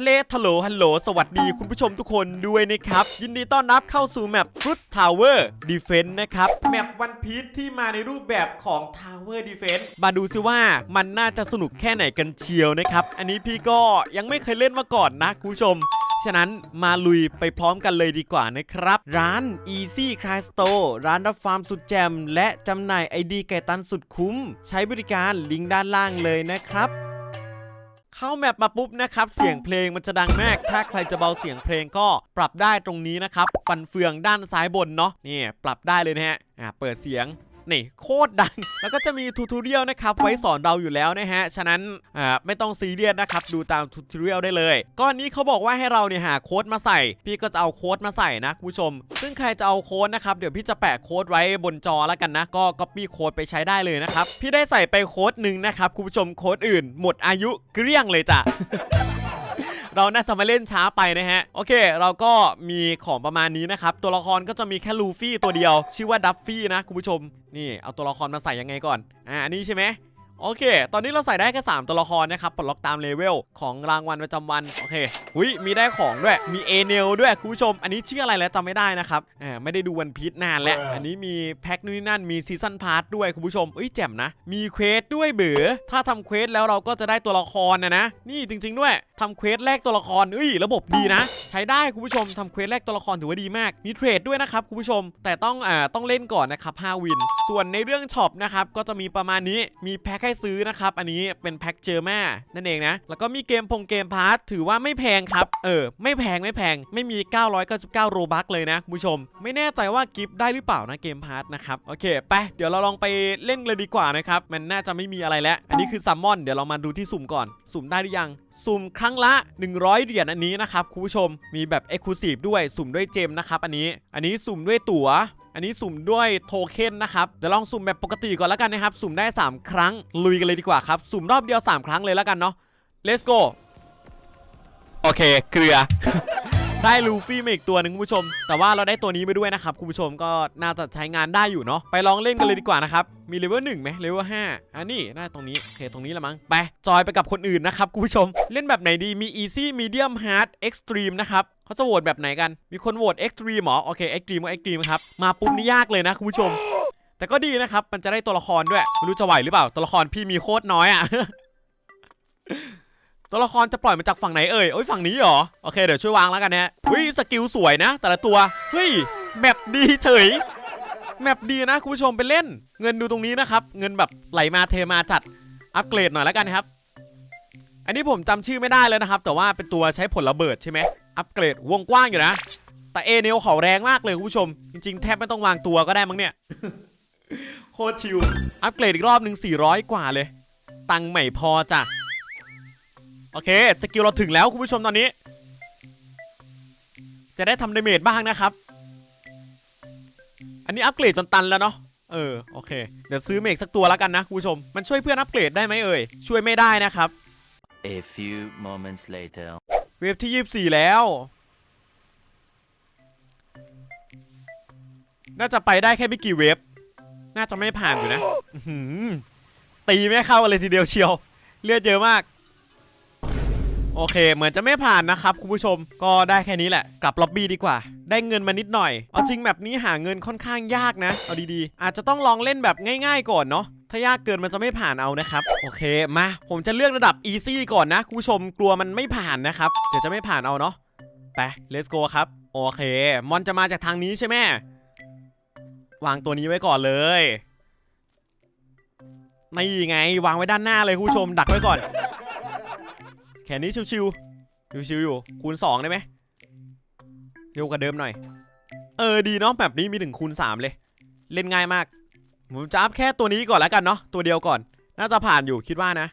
ทะเลทะโหลฮัลโหลสวัสดีคุณผู้ชมทุกคนด้วยนะครับ ยินดีต้อนรับเข้าสู่แมป Fruit Tower Defense นะครับ แมปวันพีชที่มาในรูปแบบของ Tower Defense มาดูซิว่ามันน่าจะสนุกแค่ไหนกันเชียวนะครับ อันนี้พี่ก็ยังไม่เคยเล่นมาก่อนนะคุณผู้ชมฉะนั้นมาลุยไปพร้อมกันเลยดีกว่านะครับ ร้าน Easy Cry Store ร้านรับฟาร์มสุดแจม และจำหน่ายไอดีไก่ตันสุดคุ้ม ใช้บริการลิงก์ด้านล่างเลยนะครับ เข้าแมปมาปุ๊บนะครับ เสียงเพลงมันจะดังมาก ถ้าใครจะเบาเสียงเพลงก็ปรับได้ตรงนี้นะครับ ฟันเฟืองด้านซ้ายบนเนาะนี่ปรับได้เลยนะฮะอ่าเปิดเสียง นี่โคตรดัง แล้วก็จะมีทูทูเรียลนะครับไว้สอนเราอยู่แล้วนะฮะ ฉะนั้นอ่าไม่ต้องซีเรียสนะครับ ดูตามทูทูเรียลได้เลยก้อนนี้เขาบอกว่าให้เราเนี่ยหาโค้ดมาใส่ พี่ก็จะเอาโค้ดมาใส่นะคุณผู้ชม ซึ่งใครจะเอาโค้ดนะครับเดี๋ยวพี่จะแปะโค้ดไว้บนจอแล้วกันนะ ก็ก๊อปปี้โค้ดไปใช้ได้เลยนะครับพี่ได้ใส่ไปโค้ดหนึ่งนะครับคุณผู้ชมโค้ดอื่น หมดอายุเกลี้ยงเลยจ้ะ เราน่าจะมาเล่นช้าไปนะฮะ โอเค เราก็มีของประมาณนี้นะครับ ตัวละครก็จะมีแค่ลูฟี่ตัวเดียว ชื่อว่าดัฟฟี่นะคุณผู้ชม นี่เอาตัวละครมาใส่ยังไงก่อน อ่าอันนี้ใช่ไหมโอเค ตอนนี้เราใส่ได้แค่3ตัวละครนะครับ ปลดล็อกตามเลเวลของรางวัลประจำวัน โอเค หุยมีได้ของด้วย มีเอเนลด้วยคุณผู้ชม อันนี้ชื่ออะไรแล้วจำไม่ได้นะครับอ่าไม่ได้ดูวันพีชนานแล้ว อันนี้มีแพ็คนู่นนนั่น มีซีซันพาร์ทด้วยคุณผู้ชมเอ้ยแจ่มนะ มีเควสด้วยเบือถ้าทำเควสแล้วเราก็จะได้ตัวละครนะนะ นี่จริง ๆ ด้วยทำเควสแลกตัวละครเอ้ยระบบดีนะ ใช้ได้คุณผู้ชมทำเควสแลกตัวละครถือว่าดีมาก มีเทรดด้วยนะครับคุณผู้ชม แต่ต้องอ่าต้องเล่นก่อนนะครับ5วิน ส่วนในเรื่องช็อปนะครับก็จะมีประมาณนี้ มีแพ็คให้ซื้อนะครับ อันนี้เป็นแพ็คเจอมานั่นเองนะ แล้วก็มีเกมพงเกมพาร์ทถือว่าไม่แพงครับ เออ ไม่แพงไม่แพง ไม่มี 999 โรบัคเลยนะคุณผู้ชม ไม่แน่ใจว่ากิฟต์ได้หรือเปล่านะเกมพาร์ทนะครับ โอเค ไป เดี๋ยวเราลองไปเล่นเลยดีกว่านะครับ มันน่าจะไม่มีอะไรแล้ว อันนี้คือซัมมอน เดี๋ยวเรามาดูที่สุ่มก่อน สุ่มได้หรือยัง สุ่มครั้งละ 100 เหรียญอันนี้นะครับคุณผู้ชม มีแบบ e x c l u s i v e ด้วย สุ่มด้วยเจมนะครับ อันนี้ อันนี้สุ่มด้วยตั๋วอันนี้สุ่มด้วยโทเค็นนะครับ เดี๋ยวลองสุ่มแบบปกติก่อนแล้วกันนะครับ สุ่มได้ 3 ครั้ง ลุยกันเลยดีกว่าครับ สุ่มรอบเดียว 3 ครั้งเลยแล้วกันเนาะ let's go โอเคเกลือ ได้ลูฟี่มาอีกตัวหนึ่งคุณผู้ชม แต่ว่าเราได้ตัวนี้ไปด้วยนะครับคุณผู้ชมก็น่าจะใช้งานได้อยู่เนาะไปลองเล่นกันเลยดีกว่านะครับ มีเลเวลหนึ่งไหมเลเวลห้าอันนี้น่าตรงนี้โอเคตรงนี้ละมั้งไปจอยไปกับคนอื่นนะครับคุณผู้ชม เล่นแบบไหนดีมี easy medium hard extreme นะครับเขาจะโหวตแบบไหนกัน มีคนโหวต extreme เหรอโอเค extreme ก็ extreme ครับมาปุ๊บนี่ยากเลยนะคุณผู้ชม แต่ก็ดีนะครับมันจะได้ตัวละครด้วยไม่รู้จะไหวหรือเปล่าตัวละครพี่มีโคตรน้อยอะ ตัวละครจะปล่อยมาจากฝั่งไหนเอ่ยโอ้ยฝั่งนี้เหรอ โอเคเดี๋ยวช่วยวางแล้วกันนะเฮ้ยสกิลสวยนะ แต่ละตัว เฮ้ย แมปดีเฉย แมปดีนะคุณผู้ชมไปเล่น เงินดูตรงนี้นะครับ เงินแบบไหลมาเทมาจัด อัปเกรดหน่อยแล้วกันครับ อันนี้ผมจำชื่อไม่ได้เลยนะครับ แต่ว่าเป็นตัวใช้ผลระเบิดใช่ไหม อัปเกรดวงกว้างอยู่นะ แต่เอเนลเขาแรงมากเลยคุณผู้ชม จริง ๆ แทบไม่ต้องวางตัวก็ได้มั้งเนี่ย โคตรชิว อัปเกรดอีกรอบหนึ่ง400 กว่าเลย ตังค์ไม่พอจ้ะ โอเค สกิลเราถึงแล้วคุณผู้ชมตอนนี้ จะได้ทำดาเมจบ้างนะครับ อันนี้อัปเกรดจนตันแล้วเนาะ เออ โอเค เดี๋ยวซื้อเมกสักตัวแล้วกันนะคุณผู้ชม มันช่วยเพื่อนอัปเกรดได้ไหมเอ่ย ช่วยไม่ได้นะครับ A few moments later. เวฟที่ 24 แล้ว น่าจะไปได้แค่ไม่กี่เวฟ น่าจะไม่ผ่านอยู่นะอื้อหือตีไม่เข้าเลยทีเดียวเชียว เลือดเยอะมาก โอเค เหมือนจะไม่ผ่านนะครับคุณผู้ชม ก็ได้แค่นี้แหละ กลับล็อบบี้ดีกว่า ได้เงินมานิดหน่อย เอาจริงแบบนี้หาเงินค่อนข้างยากนะ เอาดีๆ อาจจะต้องลองเล่นแบบง่ายๆ ก่อนเนาะถ้ายากเกินมันจะไม่ผ่านเอานะครับ โอเคมา ผมจะเลือกระดับ easy ก่อนนะคุณผู้ชมกลัวมันไม่ผ่านนะครับเดี๋ยวจะไม่ผ่านเอาเนาะไป let's go ครับ โอเค มอนจะมาจากทางนี้ใช่ไหมวางตัวนี้ไว้ก่อนเลยนี่ไง วางไว้ด้านหน้าเลยคุณผู้ชมดักไว้ก่อน แค่นี้ชิวๆชิวๆอยู่ คูณ 2 ได้ไหมเร็วกว่าเดิมหน่อย เออดีเนาะแบบนี้มีถึงคูณ 3 เลย เล่นง่ายมาก ผมจะอัพแค่ตัวนี้ก่อนแล้วกันเนาะตัวเดียวก่อน น่าจะผ่านอยู่คิดว่านะ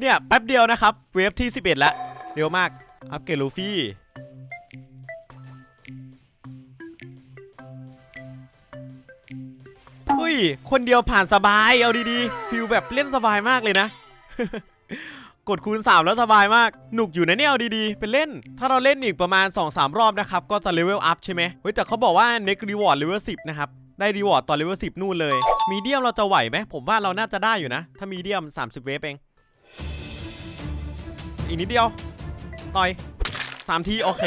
เนี่ยแป๊บเดียวนะครับ เวฟที่ 11 แล้ว เร็วมาก อัพเกรดลูฟี่ คนเดียวผ่านสบาย เอาดีๆ ฟิลแบบเล่นสบายมากเลยนะ กดคูณ 3 แล้วสบายมาก หนุกอยู่นะเนี่ยเอาดีๆ เป็นเล่น ถ้าเราเล่นอีกประมาณ 2-3 รอบนะครับ ก็จะเลเวลอัพใช่ไหมเฮ้ยแต่เขาบอกว่า next reward level 10 นะครับได้รีวอร์ดตอนเลเวล10นู่นเลย มีเดียมเราจะไหวไหม ผมว่าเราน่าจะได้อยู่นะ ถ้ามีเดียม 30 เวฟเอง อีกนิดเดียว ต่อย 3 ที โอเค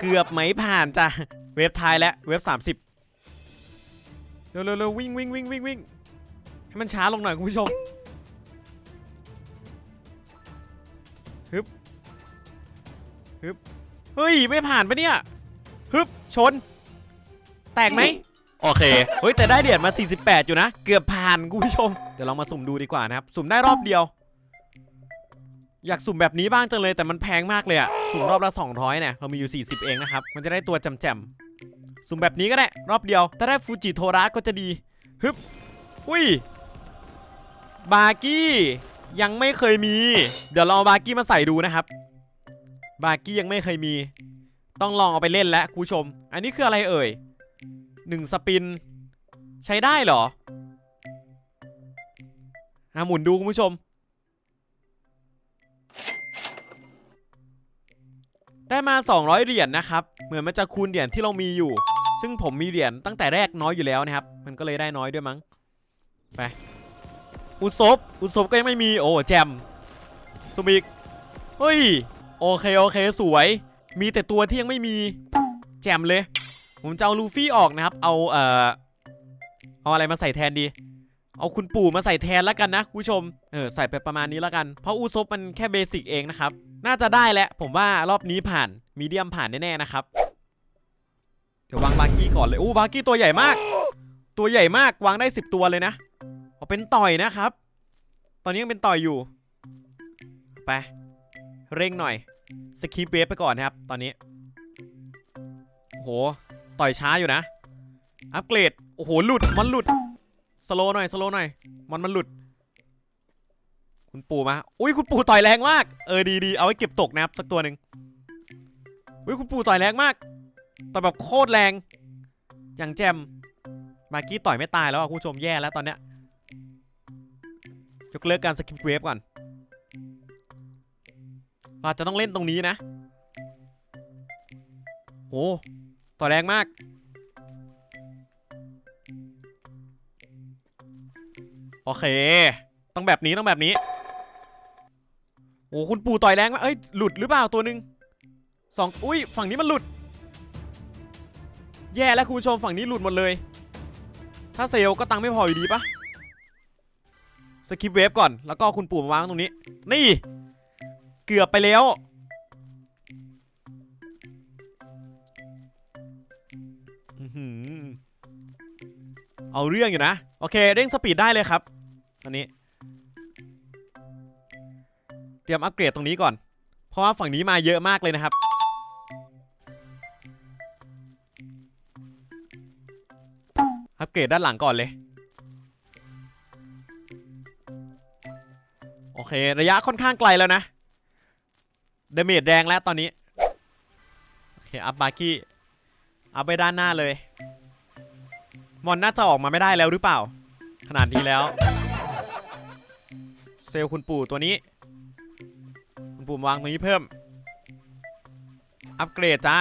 เกือบไหมผ่านจ้ะ เวฟท้ายแล้วเวฟ30 เร็วเร็วเร็ววิ่งวิ่งวิ่งวิ่งวิ่งให้มันช้าลงหน่อยคุณผู้ชมฮึบฮึบเฮ้ยไม่ผ่านปะเนี่ยฮึบชน แตกไหมโอเค เฮ้ยแต่ได้เหรียญมา 48 อยู่นะ เกือบผ่านคุณผู้ชม เดี๋ยวลองมาสุ่มดูดีกว่านะครับ สุ่มได้รอบเดียว อยากสุ่มแบบนี้บ้างจังเลยแต่มันแพงมากเลยอะสุ่มรอบละ 200เนี่ยเรามีอยู่ 40 เองนะครับ มันจะได้ตัวแจ่มๆ สุ่มแบบนี้ก็ได้ รอบเดียว ถ้าได้ฟูจิโทระก็จะดี ฮึบ อุ้ย บาร์กี้ ยังไม่เคยมี เดี๋ยวลองเอาบาร์กี้มาใส่ดูนะครับ บาร์กี้ยังไม่เคยมี ต้องลองเอาไปเล่นแล้วคุณผู้ชม อันนี้คืออะไรเอ่ยหนึ่งสปิน ใช้ได้เหรออะหมุนดูคุณผู้ชม ได้มา 200 เหรียญนะครับ เหมือนมันจะคูณเหรียญที่เรามีอยู่ ซึ่งผมมีเหรียญตั้งแต่แรกน้อยอยู่แล้วนะครับ มันก็เลยได้น้อยด้วยมั้ง ไป อุศบอุศบก็ยังไม่มี โอ้แจมสุบิกเฮ้ย โอเค โอเค สวย มีแต่ตัวที่ยังไม่มี แจมเลย ผมจะเอาลูฟี่ออกนะครับ เอา เอ่อ เอาอะไรมาใส่แทนดี เอาคุณปู่มาใส่แทนแล้วกันนะคุณผู้ชม เออ ใส่ไปประมาณนี้แล้วกัน เพราะอุซบมันแค่เบสิกเองนะครับ น่าจะได้แหละ ผมว่ารอบนี้ผ่านมีเดียมผ่านแน่ๆนะครับ เดี๋ยววางบาร์กี้ก่อนเลยอู้บาร์กี้ตัวใหญ่มาก ตัวใหญ่มากวางได้ 10 ตัวเลยนะเอาเป็นต่อยนะครับ ตอนนี้ยังเป็นต่อยอยู่ ไปเร่งหน่อยสคีเวฟไปก่อนนะครับ ตอนนี้โอ้โหต่อยช้าอยู่นะ อัปเกรด โอ้โหหลุดมันหลุดสโลหน่อยสโลหน่อยมันมันหลุด คุณปู่มา อุ้ยคุณปู่ต่อยแรงมาก เออดีดีเอาไว้เก็บตกนะครับสักตัวหนึ่งอุ้ยคุณปู่ต่อยแรงมาก ต่อยแบบโคตรแรง อย่างแจม มากี้ต่อยไม่ตายแล้วอะคุณผู้ชมแย่แล้วตอนเนี้ย ยกเลิกการสกิปเวฟก่อน เราจจะต้องเล่นตรงนี้นะ โอ้ต่อแรงมากโอเค ต้องแบบนี้ต้องแบบนี้ โอ้คุณปู่ต่อยแรงมากเอ้ยหลุดหรือเปล่าตัวหนึ่งสองอุ้ยฝั่งนี้มันหลุด แย่แล้วคุณผู้ชมฝั่งนี้หลุดหมดเลย ถ้าเซลก็ตังไม่พออยู่ดีปะสกิปเวฟก่อนแล้วก็คุณปู่มาวางตรงนี้ นี่ เกือบไปแล้ว เอาเรื่องอยู่นะ โอเค เร่งสปีดได้เลยครับ อันนี้ รียมอัปเกรดตรงนี้ก่อน เพราะว่าฝั่งนี้มาเยอะมากเลยนะครับ อัปเกรดด้านหลังก่อนเลย โอเค ระยะค่อนข้างไกลแล้วนะเดเมจแรงแล้วตอนนี้ โอเค อัพบาร์กี้ อัพไปด้านหน้าเลย มอนน่าจะออกมาไม่ได้แล้วหรือเปล่า ขนาดนี้แล้ว เซลล์คุณปู่ตัวนี้ คุณปู่วางตรงนี้เพิ่ม อัปเกรดจ้า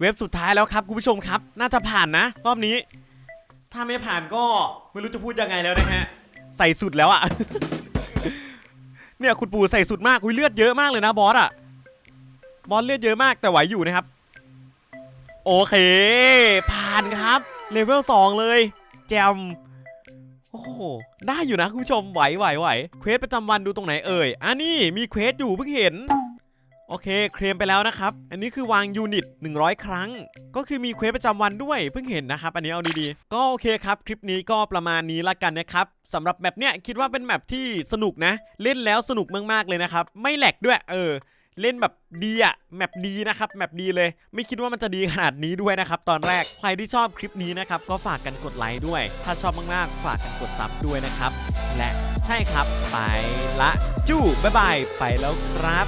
เว็บสุดท้ายแล้วครับคุณผู้ชมครับ น่าจะผ่านนะ รอบนี้ ถ้าไม่ผ่านก็ไม่รู้จะพูดยังไงแล้วนะฮะ ใส่สุดแล้วอะเนี่ยคุณปู่ใส่สุดมากอุ้ยเลือดเยอะมากเลยนะบอสอะบอสเลือดเยอะมากแต่ไหวอยู่นะครับ โอเค ผ่านครับเลเวล2เลยแจม โอ้โห ได้อยู่นะคุณผู้ชม ไหวไหวไหวเควสประจำวันดูตรงไหนเอ่ยอะนี่มีเควสอยู่เพิ่งเห็น โอเค เคลมไปแล้วนะครับ อันนี้คือวางยูนิต 100 ครั้ง ก็คือมีเควสประจำวันด้วย เพิ่งเห็นนะครับ อันนี้เอาดีๆ ก็โอเคครับ คลิปนี้ก็ประมาณนี้ละกันนะครับสำหรับแมปเนี้ยคิดว่าเป็นแมปที่สนุกนะ เล่นแล้วสนุกมากๆเลยนะครับ ไม่แหลกด้วย เออ เล่นแบบดีอะแมปดีนะครับแมปดีเลย ไม่คิดว่ามันจะดีขนาดนี้ด้วยนะครับ ตอนแรกใครที่ชอบคลิปนี้นะครับ ก็ฝากกันกดไลค์ด้วย ถ้าชอบมากๆ ฝากกันกดซับด้วยนะครับ และใช่ครับ ไปละจู้บ๊ายบาย ไปแล้วครับ